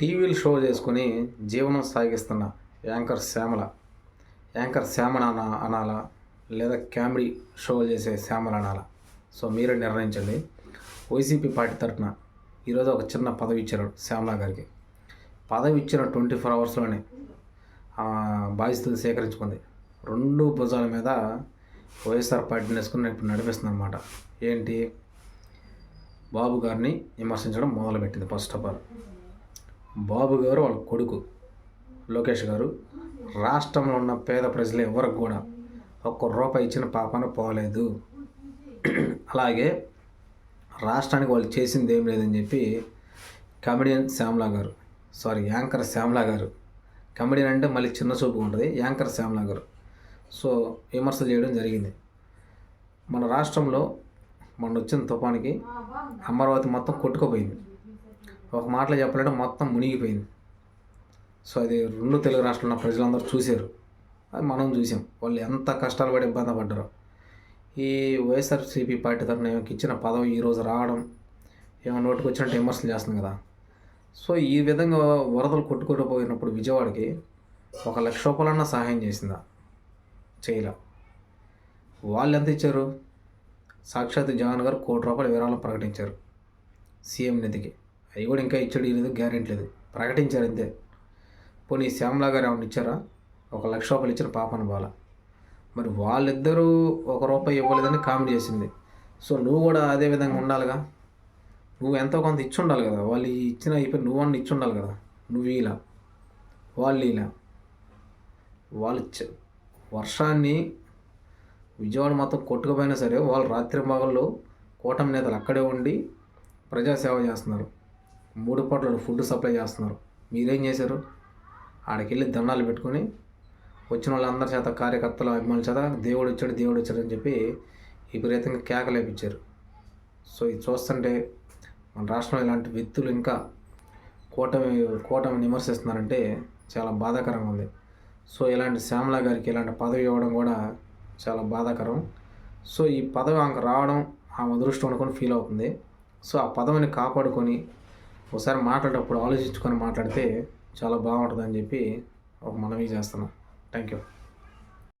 టీవీలు షో చేసుకుని జీవనం సాగిస్తున్న యాంకర్ శ్యామల. యాంకర్ శ్యామల అన అనాలా? లేదా కామెడీ షో చేసే శ్యామల అనాలా? సో మీరే నిర్ణయించండి. వైసీపీ పార్టీ తరఫున ఈరోజు ఒక చిన్న పదవి ఇచ్చారు శ్యామల గారికి. పదవి ఇచ్చిన ట్వంటీ ఫోర్ అవర్స్లోనే బాధ్యతలు సేకరించుకుంది. రెండు భుజాల మీద వైఎస్ఆర్ పార్టీని వేసుకుని ఇప్పుడు నడిపిస్తుంది అనమాట ఏంటి? బాబు గారిని విమర్శించడం మొదలుపెట్టింది ఫస్ట్ ఆఫ్ ఆల్. బాబు గారు వాళ్ళ కొడుకు లోకేష్ గారు. రాష్ట్రంలో ఉన్న పేద ప్రజలు ఎవరికి కూడా ఒక్క రూపాయి ఇచ్చిన పాపన పోలేదు. అలాగే రాష్ట్రానికి వాళ్ళు చేసింది ఏం లేదని చెప్పి కమెడియన్ శ్యామ్లా గారు సారీ యాంకర్ శ్యామ్లా గారు. కమెడియన్ అంటే మళ్ళీ చిన్న చూపు ఉంటుంది యాంకర్ శ్యామ్లా గారు. సో విమర్శ చేయడం జరిగింది. మన రాష్ట్రంలో మొన్న వచ్చిన తుఫానికి అమరావతి మొత్తం కొట్టుకుపోయింది. ఒక మాటలో చెప్పాలంటే మొత్తం మునిగిపోయింది. సో అది రెండు తెలుగు రాష్ట్రాల్లో ఉన్న ప్రజలందరూ చూశారు. అది మనం చూసాం. వాళ్ళు ఎంత కష్టాలు పడి ఇబ్బంది పడ్డారో. ఈ వైఎస్ఆర్సీపీ పార్టీ తరఫున ఇచ్చిన పదవి ఈరోజు రావడం ఏమో నోటికి వచ్చినట్టు విమర్శలు చేస్తుంది కదా. సో ఈ విధంగా వరదలు కొట్టుకుంటూ పోయినప్పుడు విజయవాడకి ఒక లక్ష రూపాయలన్నా సహాయం చేసిందా? చేయలే. వాళ్ళు ఎంత ఇచ్చారు? సాక్షాత్ జగన్ గారు కోటి రూపాయల విరాళం ప్రకటించారు సీఎం నిధికి. అవి కూడా ఇంకా ఇచ్చాడు లేదు గ్యారెంటీ లేదు. ప్రకటించారు అంతే. పోనీ శ్యామలా గారు ఏమన్నా ఇచ్చారా? ఒక లక్ష రూపాయలు ఇచ్చిన పాపను బాల. మరి వాళ్ళిద్దరూ ఒక రూపాయి ఇవ్వలేదని కామెడీ చేసింది. సో నువ్వు కూడా అదే విధంగా ఉండాలిగా. నువ్వు ఎంతో కొంత ఇచ్చి ఉండాలి కదా. వాళ్ళు ఇచ్చిన అయిపోయి నువ్వు అన్న ఇచ్చి ఉండాలి కదా. నువ్వు ఇలా. వాళ్ళు ఇలా. వాళ్ళు వర్షాన్ని విజయవాడ మొత్తం కొట్టుకుపోయినా సరే వాళ్ళు రాత్రి మగళ్ళు కూటమి నేతలు అక్కడే ఉండి ప్రజాసేవ చేస్తున్నారు. మూడు పూటలు ఫుడ్ సప్లై చేస్తున్నారు. మీరేం చేశారు? ఆడికెళ్ళి దండాలు పెట్టుకొని వచ్చిన వాళ్ళందరి చేత కార్యకర్తలు అభిమానుల చేత దేవుడు వచ్చాడు దేవుడు వచ్చాడు అని చెప్పి విపరీతంగా కేకలేపించారు సో ఇది చూస్తుంటే మన రాష్ట్రంలో ఇలాంటి వ్యక్తులు ఇంకా కూటమి కూటమి విమర్శిస్తున్నారంటే చాలా బాధాకరంగా ఉంది. సో ఇలాంటి శ్యామల గారికి ఇలాంటి పదవి ఇవ్వడం కూడా చాలా బాధాకరం. సో ఈ పదవి ఆమెకు రావడం ఆమె అదృష్టం అనుకొని ఫీల్ అవుతుంది. సో ఆ పదవిని కాపాడుకొని ఒకసారి మాట్లాడేటప్పుడు ఆలోచించుకొని మాట్లాడితే చాలా బాగుంటుందని చెప్పి ఒక మనవి చేస్తున్నాం. Thank you.